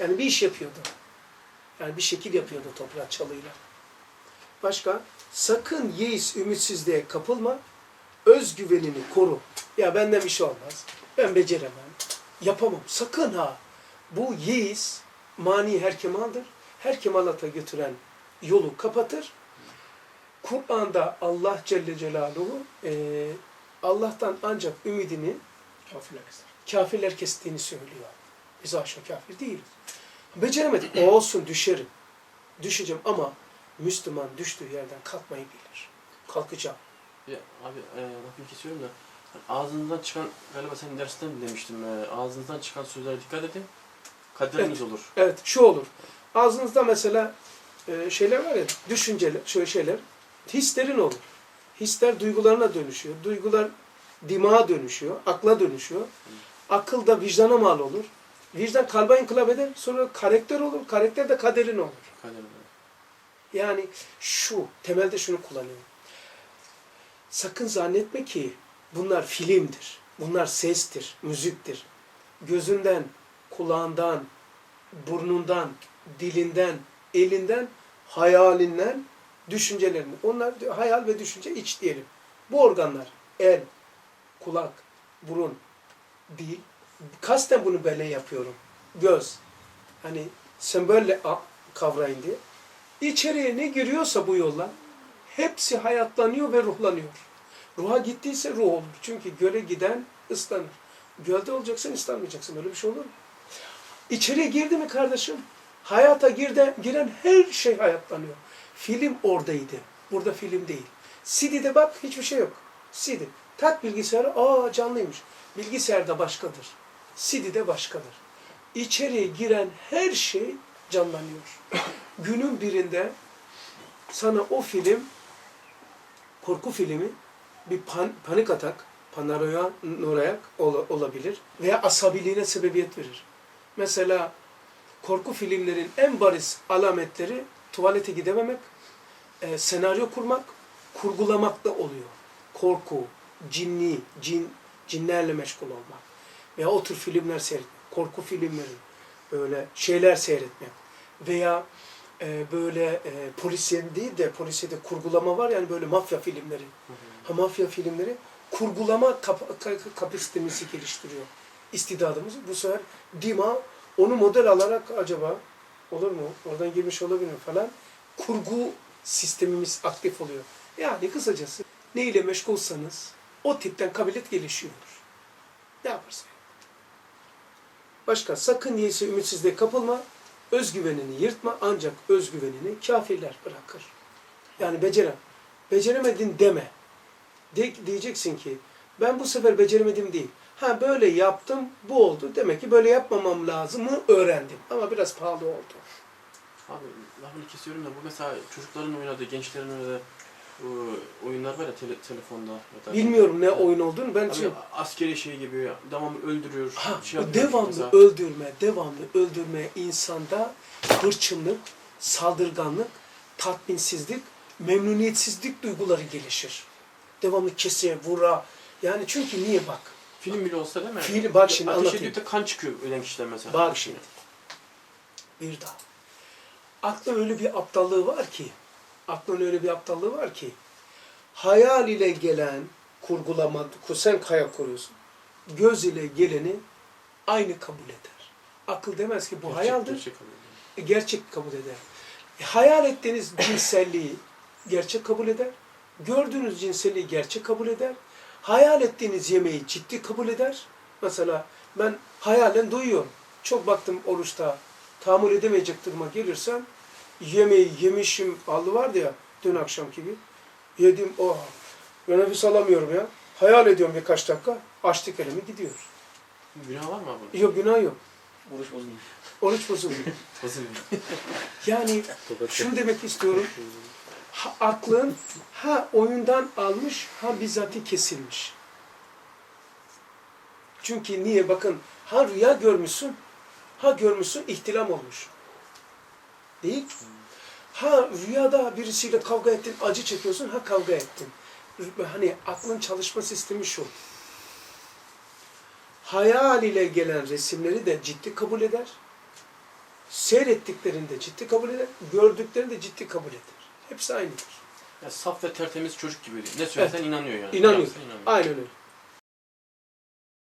Yani bir iş yapıyordu. Yani bir şekil yapıyordu toprak çalıyla. Başka? Sakın yeis, ümitsizliğe kapılma. Özgüvenini koru. Ya benden bir şey olmaz. Ben beceremem. Yapamam. Sakın ha. Bu yeis mani her kemaldir. Her kemalata götüren yolu kapatır. Kur'an'da Allah Celle Celaluhu eee, Allah'tan ancak ümidini Kafirler kafirler kestiğini söylüyor. Biz aşağı kafir değiliz. Beceremedik. O olsun düşerim. Düşeceğim ama Müslüman düştüğü yerden kalkmayı bilir. Kalkacağım. Ya abi e, lafını kesiyorum da hani ağzınızdan çıkan galiba senin dersinden mi demiştim e, ağzınızdan çıkan sözlere dikkat edin kaderiniz olur. Evet şu olur. Ağzınızda mesela e, şeyler var ya düşünceler, şöyle şeyler. Hislerin olur. Hisler duygularına dönüşüyor. Duygular dimağa dönüşüyor. Akla dönüşüyor. Akıl da vicdana mal olur. Vicdan kalbe inkılap eder. Sonra karakter olur. Karakter de kaderin olur. Yani şu, temelde şunu kullanıyorum. Sakın zannetme ki bunlar filmdir. Bunlar sestir, müziktir. Gözünden, kulağından, burnundan, dilinden, elinden, hayalinden, düşüncelerinden. Onlar hayal ve düşünce iç diyelim. Bu organlar, el, kulak, burun, dil. Kasten bunu böyle yapıyorum. Göz. Hani sen böyle a- kavrayın diye. İçeriye ne giriyorsa bu yolla hepsi hayatlanıyor ve ruhlanıyor. Ruha gittiyse ruh olur. Çünkü göle giden ıslanır. Gölde olacaksın ıslanmayacaksın. Öyle bir şey olur mu? İçeriye girdi mi kardeşim? Hayata girde, giren her şey hayatlanıyor. Film oradaydı. Burada film değil. CD'de bak hiçbir şey yok. CD. Tak bilgisayarı, aa canlıymış. Bilgisayarda başkadır. CD'de başkadır. İçeriye giren her şey canlanıyor. Günün birinde sana o film, korku filmi, bir pan- panik atak, paranoyak ol- olabilir veya asabiliğine sebebiyet verir. Mesela korku filmlerin en bariz alametleri tuvalete gidememek, e, senaryo kurmak, kurgulamak da oluyor. Korku, cinni, cin, cinlerle meşgul olmak veya o tür filmler seyretmek, korku filmleri, böyle şeyler seyretmek veya e, böyle e, polisiyen değil de polisiyede kurgulama var yani böyle mafya filmleri. Ha mafya filmleri kurgulama kap ka- kapasitemizi geliştiriyor. İstidadımızı. Bu sefer Dima onu model alarak acaba olur mu? Oradan girmiş olabilir falan. Kurgu sistemimiz aktif oluyor. Yani kısacası ne ile meşgulsanız o tipten kabiliyet gelişiyor. Ne yaparsın? Başka sakın niyeyse ümitsizliğe kapılma. Özgüvenini yırtma ancak özgüvenini kafirler bırakır. Yani becerem. Beceremedin deme. De, diyeceksin ki ben bu sefer beceremedim değil. Ha böyle yaptım bu oldu. Demek ki böyle yapmamam lazımı öğrendim. Ama biraz pahalı oldu. Abi lafını kesiyorum da bu mesela çocukların oynadığı, gençlerin oynadığı oyunlar var ya tele- telefonda. Ya Bilmiyorum ne oyun olduğunu. Ben şimdi askeri şey gibi devamlı öldürüyor. Ha, şey devamlı mesela. öldürme, devamlı öldürme insanda hırçınlık, saldırganlık, tatminsizlik, memnuniyetsizlik duyguları gelişir. Devamlı kese, vura. Yani çünkü niye bak? Film bile olsa değil mi? Film- bak şimdi Ateş anlatayım. da kan çıkıyor ölen kişiler mesela. Bak şimdi. Bir daha. Aklın öyle bir aptallığı var ki, aklın öyle bir aptallığı var ki, hayal ile gelen kurgulama, sen kaya kuruyorsun. Göz ile geleni aynı kabul eder. Akıl demez ki bu Gerçek- hayaldir. gerçek oluyor. E, gerçek kabul eder. E, hayal ettiğiniz cinselliği gerçek kabul eder. Gördüğünüz cinselliği gerçek kabul eder. Hayal ettiğiniz yemeği ciddi kabul eder. Mesela ben hayalen doyuyorum. Çok baktım oruçta tahammül edemeyecek duruma gelirsem yemeği yemişim halı vardı ya dün akşam gibi. Yedim oh ben nefes alamıyorum ya. Hayal ediyorum birkaç dakika. Açtık elimi gidiyor. Günah var mı abi? Yok günah yok. Oruç bozulmuş. Oruç bozuluyor. Nasıl? Yani şunu demek istiyorum. Ha, aklın ha oyundan almış ha bizzati kesilmiş. Çünkü niye bakın ha rüya görmüşsün ha görmüşsün ihtilam olmuş. Değil? Ha rüyada birisiyle kavga ettin acı çekiyorsun ha kavga ettin. Hani aklın çalışma sistemi şu. Hayal ile gelen resimleri de ciddi kabul eder. Seyrettiklerinde ciddi kabul eder, gördüklerinde ciddi kabul eder. Hepsi aynıdır. Ya saf ve tertemiz çocuk gibi. Ne söylesen inanıyor yani. İnanıyor. İnanıyor. Aynen öyle.